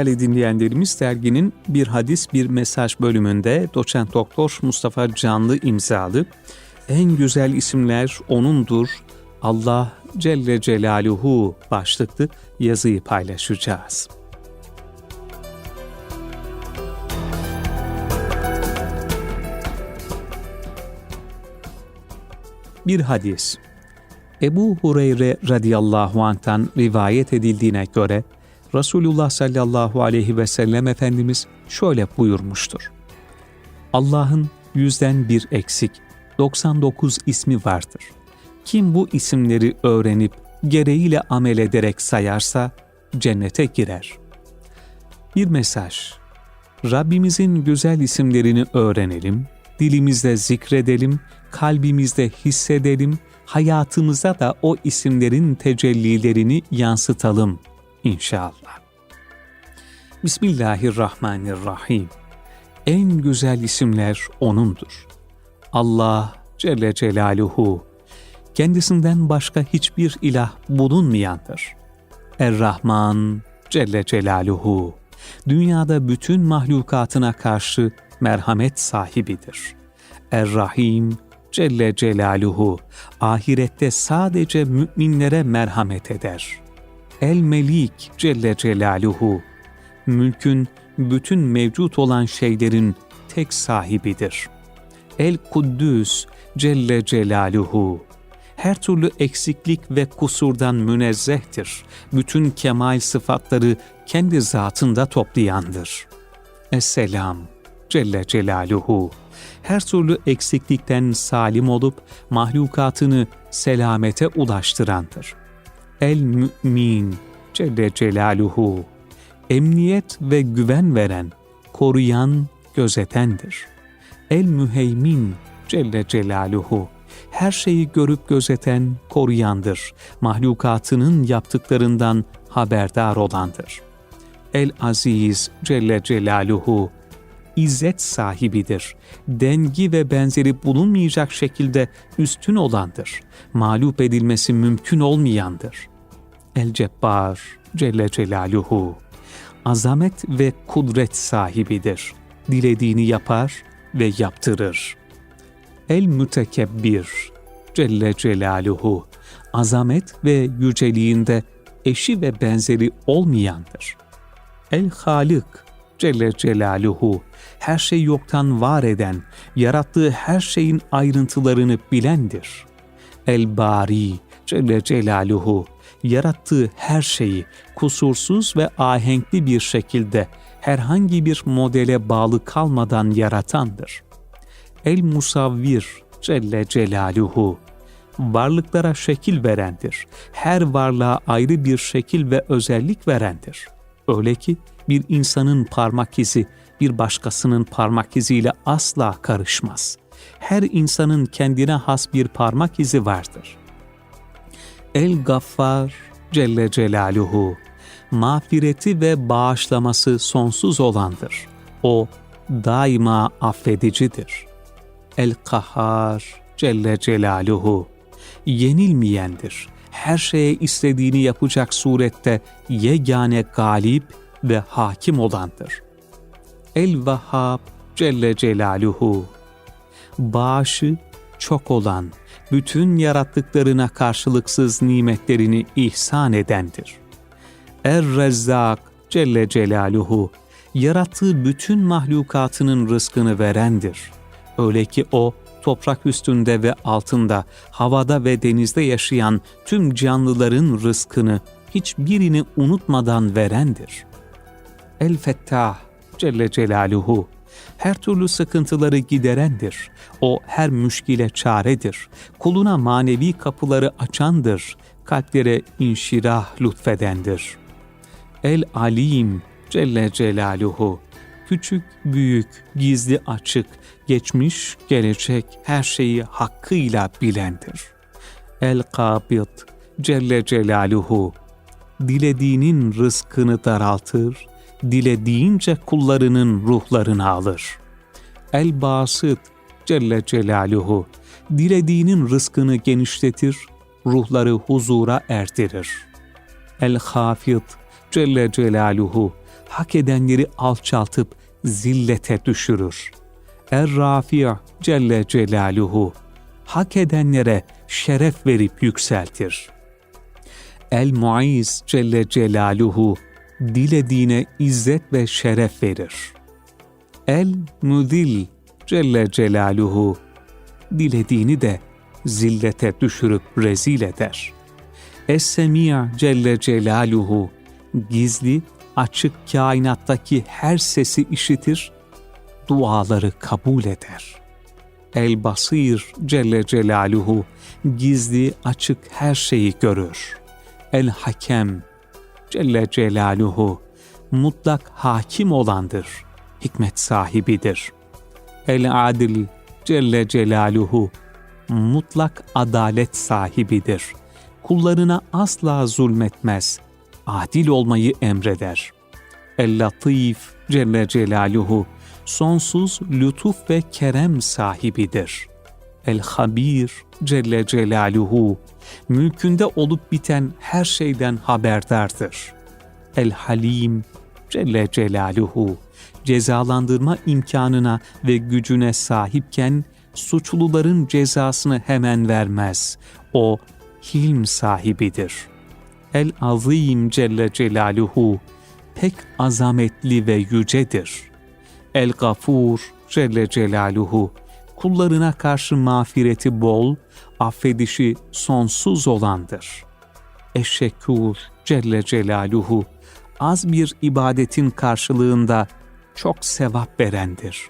Değerli dinleyenlerimiz derginin bir hadis bir mesaj bölümünde doçent doktor Mustafa Canlı imzalı en güzel isimler O'nundur Allah Celle Celaluhu başlıklı yazıyı paylaşacağız. Bir hadis Ebu Hureyre radıyallahu anh'tan rivayet edildiğine göre Resulullah sallallahu aleyhi ve sellem Efendimiz şöyle buyurmuştur. Allah'ın yüzden bir eksik, 99 ismi vardır. Kim bu isimleri öğrenip gereğiyle amel ederek sayarsa cennete girer. Bir mesaj. Rabbimizin güzel isimlerini öğrenelim, dilimizde zikredelim, kalbimizde hissedelim, hayatımıza da o isimlerin tecellilerini yansıtalım inşallah. Bismillahirrahmanirrahim. En güzel isimler O'nundur. Allah Celle Celaluhu, kendisinden başka hiçbir ilah bulunmayandır. Er-Rahman Celle Celaluhu, dünyada bütün mahlukatına karşı merhamet sahibidir. Er-Rahim Celle Celaluhu, ahirette sadece müminlere merhamet eder. El-Melik Celle Celaluhu, mülkün bütün mevcut olan şeylerin tek sahibidir. El-Kuddüs Celle Celaluhu, her türlü eksiklik ve kusurdan münezzehtir. Bütün kemal sıfatları kendi zatında toplayandır. Esselam Celle Celaluhu, her türlü eksiklikten salim olup mahlukatını selamete ulaştırandır. El-Mü'min Celle Celaluhu, emniyet ve güven veren, koruyan, gözetendir. El-Müheymin Celle Celaluhu, her şeyi görüp gözeten, koruyandır. Mahlukatının yaptıklarından haberdar olandır. El-Aziz Celle Celaluhu, izzet sahibidir. Dengi ve benzeri bulunmayacak şekilde üstün olandır. Mağlup edilmesi mümkün olmayandır. El-Cebbar Celle Celaluhu, azamet ve kudret sahibidir. Dilediğini yapar ve yaptırır. El-Mütekebbir Celle Celaluhu, azamet ve yüceliğinde eşi ve benzeri olmayandır. El-Halik Celle Celaluhu, her şey yoktan var eden, yarattığı her şeyin ayrıntılarını bilendir. El-Bari Celle Celaluhu, yarattığı her şeyi kusursuz ve ahenkli bir şekilde herhangi bir modele bağlı kalmadan yaratandır. El-Musavvir Celle Celaluhu, varlıklara şekil verendir. Her varlığa ayrı bir şekil ve özellik verendir. Öyle ki bir insanın parmak izi bir başkasının parmak iziyle asla karışmaz. Her insanın kendine has bir parmak izi vardır. El-Gaffar Celle Celaluhu, mağfireti ve bağışlaması sonsuz olandır. O daima affedicidir. El-Kahhar Celle Celaluhu, yenilmeyendir. Her şeye istediğini yapacak surette yegane galip ve hakim olandır. El-Vahhab Celle Celaluhu, bağışı çok olan, bütün yarattıklarına karşılıksız nimetlerini ihsan edendir. Er-Rezzak Celle Celaluhu, yarattığı bütün mahlukatının rızkını verendir. Öyle ki O, toprak üstünde ve altında, havada ve denizde yaşayan tüm canlıların rızkını hiçbirini unutmadan verendir. El-Fettah Celle Celaluhu, her türlü sıkıntıları giderendir. O her müşkile çaredir. Kuluna manevi kapıları açandır. Kalplere inşirah lütfedendir. El-Alim Celle Celaluhu, küçük, büyük, gizli, açık, geçmiş, gelecek her şeyi hakkıyla bilendir. El-Kabid Celle Celaluhu, dilediğinin rızkını daraltır, dilediğince kullarının ruhlarını alır. El-Basit Celle Celaluhu, dilediğinin rızkını genişletir, ruhları huzura erdirir. El-Hafid Celle Celaluhu, hak edenleri alçaltıp zillete düşürür. Er-Rafi' Celle Celaluhu hak edenlere şeref verip yükseltir. El-Muiz Celle Celaluhu dilediğine izzet ve şeref verir. El-Mudil Celle Celaluhu dilediğini de zillete düşürüp rezil eder. Es-Semî Celle Celaluhu gizli, açık kainattaki her sesi işitir, duaları kabul eder. El-Basir Celle Celaluhu gizli, açık her şeyi görür. El-Hakem Celle Celaluhu mutlak hakim olandır, hikmet sahibidir. El-Adil Celle Celaluhu mutlak adalet sahibidir. Kullarına asla zulmetmez, adil olmayı emreder. El-Latif Celle Celaluhu sonsuz lütuf ve kerem sahibidir. El-Habir Celle Celaluhu mülkünde olup biten her şeyden haberdardır. El-Halim Celle Celaluhu cezalandırma imkanına ve gücüne sahipken suçluların cezasını hemen vermez. O hilm sahibidir. El-Azim Celle Celaluhu pek azametli ve yücedir. El-Gafur Celle Celaluhu kullarına karşı mağfireti bol, affedişi sonsuz olandır. Eşşekur Celle Celaluhu az bir ibadetin karşılığında çok sevap verendir.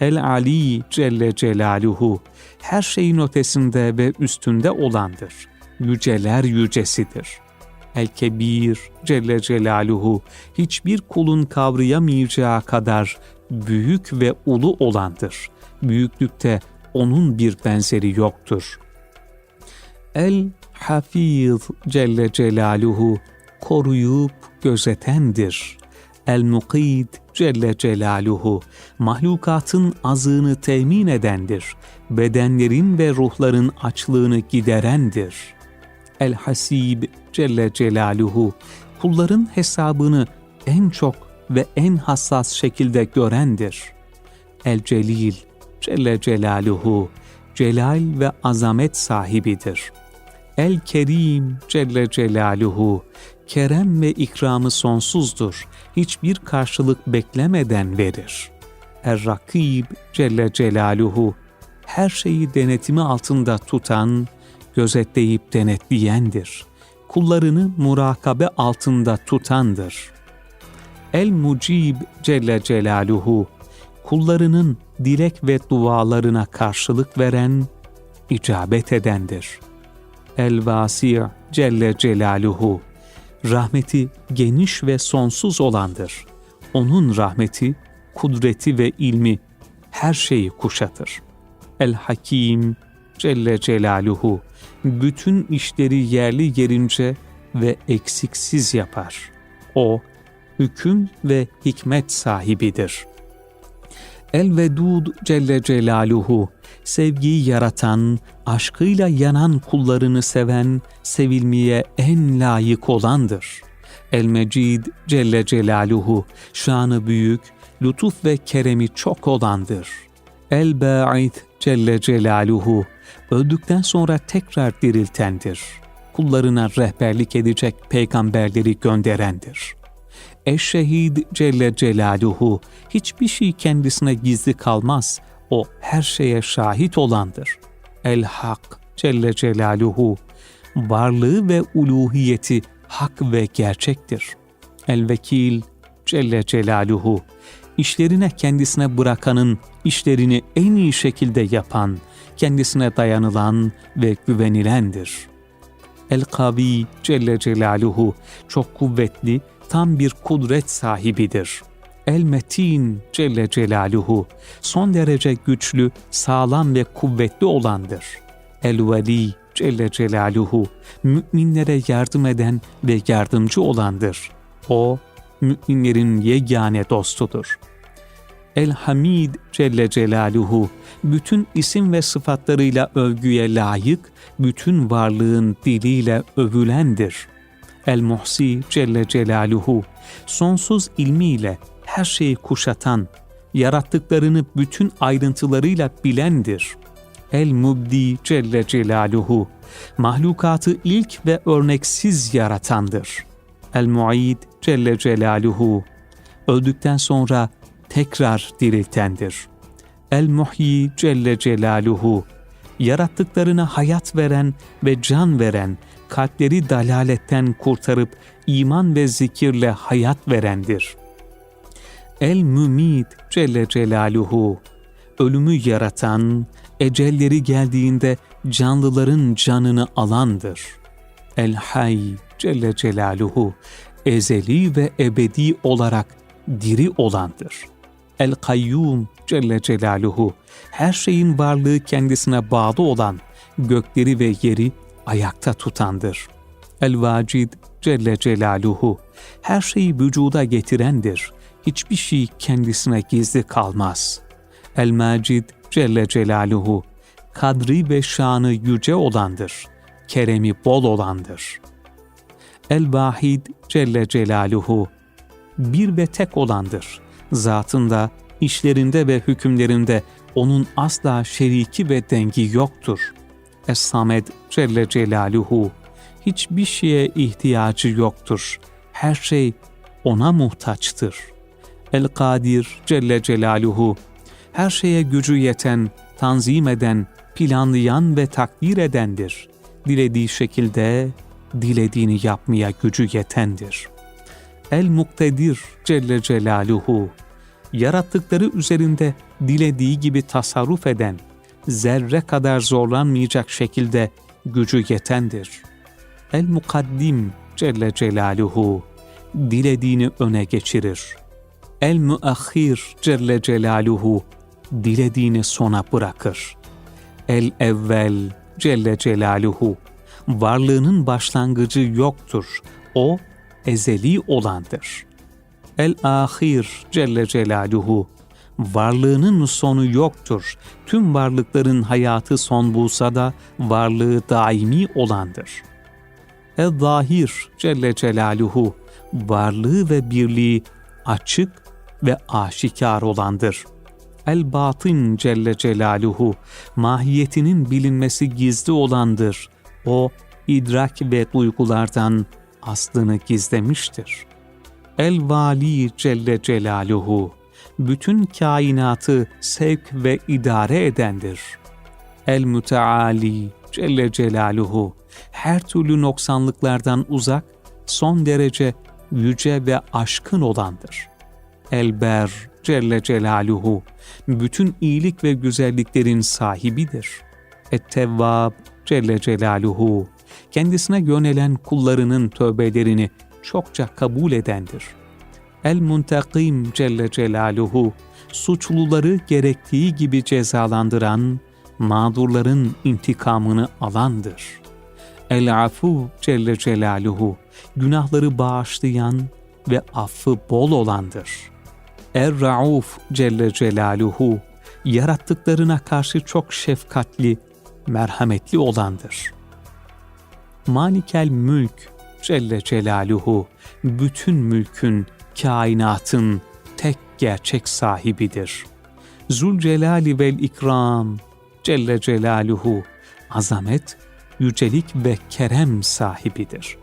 El-Ali Celle Celaluhu her şeyin ötesinde ve üstünde olandır. Yüceler yücesidir. El-Kebir Celle Celaluhu hiçbir kulun kavrayamayacağı kadar büyük ve ulu olandır. Büyüklükte onun bir benzeri yoktur. El-Hafiz Celle Celaluhu koruyup gözetendir. El-Mukid Celle Celaluhu mahlukatın azığını temin edendir. Bedenlerin ve ruhların açlığını giderendir. El-Hasib Celle Celaluhu kulların hesabını en çok ve en hassas şekilde görendir. El-Celil Celle Celaluhu celal ve azamet sahibidir. El-Kerim Celle Celaluhu kerem ve ikramı sonsuzdur. Hiçbir karşılık beklemeden verir. Er-Rakib Celle Celaluhu her şeyi denetimi altında tutan, gözetleyip denetleyendir. Kullarını murakabe altında tutandır. El-Mucib Celle Celaluhu kullarının dilek ve dualarına karşılık veren, icabet edendir. El-Vasi' Celle Celaluhu rahmeti geniş ve sonsuz olandır. Onun rahmeti, kudreti ve ilmi her şeyi kuşatır. El-Hakim Celle Celaluhu bütün işleri yerli yerince ve eksiksiz yapar. O, hüküm ve hikmet sahibidir. El-Vedud Celle Celaluhu sevgiyi yaratan, aşkıyla yanan kullarını seven, sevilmeye en layık olandır. El-Mecid Celle Celaluhu, şanı büyük, lütuf ve keremi çok olandır. El-Ba'id Celle Celaluhu, öldükten sonra tekrar diriltendir. Kullarına rehberlik edecek peygamberleri gönderendir. Eşşehid Celle Celaluhu, hiçbir şey kendisine gizli kalmaz, o her şeye şahit olandır. El-Hak Celle Celaluhu, varlığı ve uluhiyeti hak ve gerçektir. El-Vekil Celle Celaluhu, işlerine kendisine bırakanın işlerini en iyi şekilde yapan, kendisine dayanılan ve güvenilendir. El-Kavi Celle Celaluhu, çok kuvvetli, tam bir kudret sahibidir.'' El-Metin Celle Celaluhu son derece güçlü, sağlam ve kuvvetli olandır. El-Veli Celle Celaluhu müminlere yardım eden ve yardımcı olandır. O, müminlerin yegane dostudur. El-Hamid Celle Celaluhu bütün isim ve sıfatlarıyla övgüye layık, bütün varlığın diliyle övülendir. El-Muhsi Celle Celaluhu sonsuz ilmiyle her şeyi kuşatan, yarattıklarını bütün ayrıntılarıyla bilendir. El-Mubdi Celle Celaluhu, mahlukatı ilk ve örneksiz yaratandır. El-Muid Celle Celaluhu, öldükten sonra tekrar diriltendir. El-Muhyi Celle Celaluhu, yarattıklarına hayat veren ve can veren, kalpleri dalaletten kurtarıp iman ve zikirle hayat verendir. El-Mümid Celle Celaluhu, ölümü yaratan, ecelleri geldiğinde canlıların canını alandır. El-Hay Celle Celaluhu, ezeli ve ebedi olarak diri olandır. El-Kayyum Celle Celaluhu, her şeyin varlığı kendisine bağlı olan, gökleri ve yeri ayakta tutandır. El-Vacid Celle Celaluhu, her şeyi vücuda getirendir. Hiçbir şey kendisine gizli kalmaz. El-Macid Celle Celaluhu, kadri ve şanı yüce olandır. Keremi bol olandır. El-Vahid Celle Celaluhu, bir ve tek olandır. Zatında, işlerinde ve hükümlerinde onun asla şeriki ve dengi yoktur. Es-Samed Celle Celaluhu, hiçbir şeye ihtiyacı yoktur. Her şey ona muhtaçtır. El-Kadir Celle Celaluhu, her şeye gücü yeten, tanzim eden, planlayan ve takdir edendir. Dilediği şekilde dilediğini yapmaya gücü yetendir. El-Muktedir Celle Celaluhu, yarattıkları üzerinde dilediği gibi tasarruf eden, zerre kadar zorlanmayacak şekilde gücü yetendir. El-Mukaddim Celle Celaluhu, dilediğini öne geçirir. El-Müahhir Celle Celaluhu, dilediğini sona bırakır. El-Evvel Celle Celaluhu, varlığının başlangıcı yoktur. O, ezeli olandır. El-Ahir Celle Celaluhu, varlığının sonu yoktur. Tüm varlıkların hayatı son bulsa da varlığı daimi olandır. El-Zahir Celle Celaluhu, varlığı ve birliği açık ve aşikar olandır. El-Batın Celle Celaluhu, mahiyetinin bilinmesi gizli olandır. O, idrak ve duygulardan aslını gizlemiştir. El-Vali Celle Celaluhu, bütün kainatı sevk ve idare edendir. El-Müteali Celle Celaluhu, her türlü noksanlıklardan uzak, son derece yüce ve aşkın olandır. Elber Celle Celaluhu, bütün iyilik ve güzelliklerin sahibidir. Et-Tevvab Celle Celaluhu, kendisine yönelen kullarının tövbelerini çokça kabul edendir. El-Muntakim Celle Celaluhu, suçluları gerektiği gibi cezalandıran, mağdurların intikamını alandır. El-Afu Celle Celaluhu, günahları bağışlayan ve affı bol olandır. Er-Rauf Celle Celaluhu, yarattıklarına karşı çok şefkatli, merhametli olandır. Malikel Mülk Celle Celaluhu, bütün mülkün, kainatın tek gerçek sahibidir. Zülcelali vel ikram Celle Celaluhu, azamet, yücelik ve kerem sahibidir.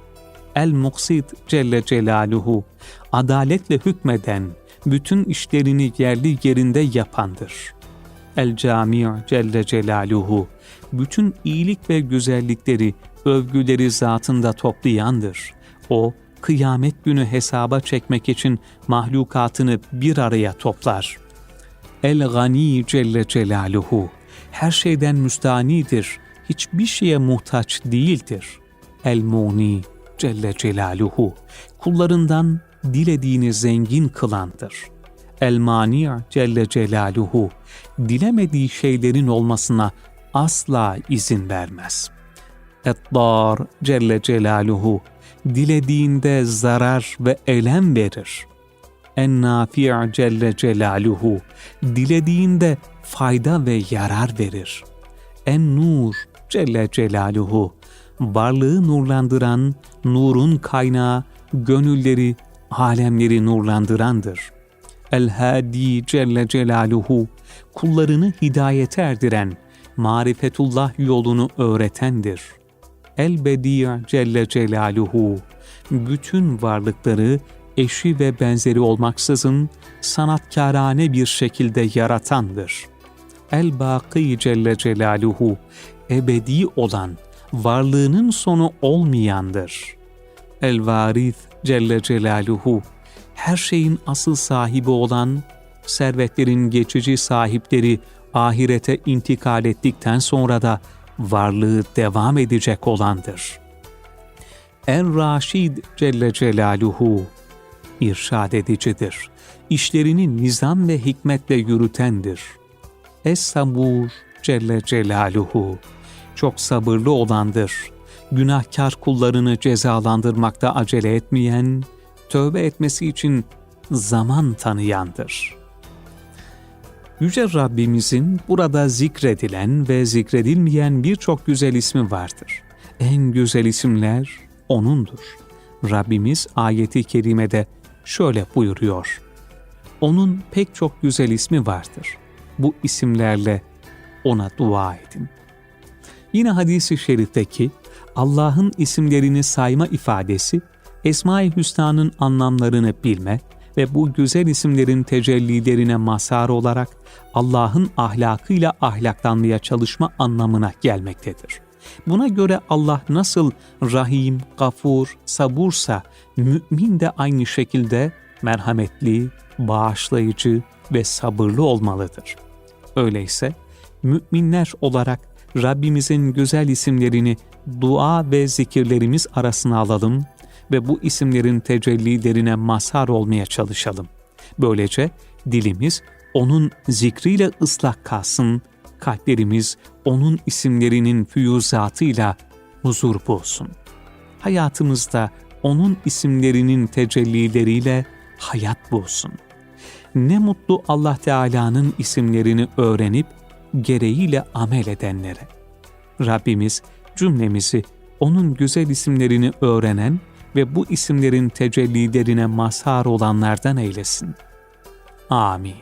El-Muksid Celle Celaluhu, adaletle hükmeden, bütün işlerini yerli yerinde yapandır. El-Cami' Celle Celaluhu, bütün iyilik ve güzellikleri, övgüleri zatında toplayandır. O, kıyamet günü hesaba çekmek için mahlukatını bir araya toplar. El-Gani Celle Celaluhu, her şeyden müstanidir, hiçbir şeye muhtaç değildir. El-Muni Celle Celaluhu, kullarından dilediğini zengin kılandır. El-Mani Celle Celaluhu, dilemediği şeylerin olmasına asla izin vermez. Et-Dar Celle Celaluhu, dilediğinde zarar ve elem verir. En-Nafi' Celle Celaluhu, dilediğinde fayda ve yarar verir. En-Nur Celle Celaluhu, varlığı nurlandıran, nurun kaynağı, gönülleri alemleri nurlandırandır. El-Hadi Celle Celaluhu, kullarını hidayete erdiren, marifetullah yolunu öğretendir. El-Bedi' Celle Celaluhu, bütün varlıkları eşi ve benzeri olmaksızın sanatkârane bir şekilde yaratandır. El-Baki Celle Celaluhu, ebedi olan, varlığının sonu olmayandır. El-Varith Celle Celaluhu, her şeyin asıl sahibi olan, servetlerin geçici sahipleri ahirete intikal ettikten sonra da varlığı devam edecek olandır. Er-Raşid Celle Celaluhu, irşad edicidir. İşlerini nizam ve hikmetle yürütendir. Es-Sabur Celle Celaluhu, çok sabırlı olandır. Günahkar kullarını cezalandırmakta acele etmeyen, tövbe etmesi için zaman tanıyandır. Yüce Rabbimizin burada zikredilen ve zikredilmeyen birçok güzel ismi vardır. En güzel isimler O'nundur. Rabbimiz ayeti kerimede şöyle buyuruyor. Onun pek çok güzel ismi vardır. Bu isimlerle O'na dua edin. Yine hadisi şerifteki Allah'ın isimlerini sayma ifadesi, Esma-i Hüsna'nın anlamlarını bilme ve bu güzel isimlerin tecellilerine mazhar olarak Allah'ın ahlakıyla ahlaklanmaya çalışma anlamına gelmektedir. Buna göre Allah nasıl Rahim, Gafur, Sabursa, mümin de aynı şekilde merhametli, bağışlayıcı ve sabırlı olmalıdır. Öyleyse müminler olarak Rabbimizin güzel isimlerini dua ve zikirlerimiz arasına alalım ve bu isimlerin tecellilerine mazhar olmaya çalışalım. Böylece dilimiz onun zikriyle ıslak kalsın, kalplerimiz onun isimlerinin füyüzatıyla huzur bulsun. Hayatımızda onun isimlerinin tecellileriyle hayat bulsun. Ne mutlu Allah Teala'nın isimlerini öğrenip gereğiyle amel edenlere. Rabbimiz cümlemizi onun güzel isimlerini öğrenen ve bu isimlerin tecellilerine mazhar olanlardan eylesin. Amin.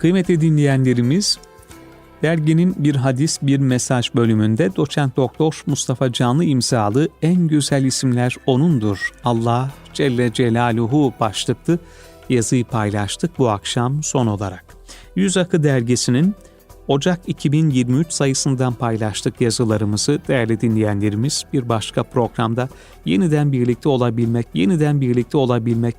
Kıymetli dinleyenlerimiz, derginin bir hadis bir mesaj bölümünde doçent doktor Mustafa Canlı imzalı en güzel isimler O'nundur. Allah Celle Celaluhu başlıklı yazıyı paylaştık bu akşam son olarak. Yüz Akı dergisinin Ocak 2023 sayısından paylaştık yazılarımızı değerli dinleyenlerimiz. Bir başka programda yeniden birlikte olabilmek, yeniden birlikte olabilmek,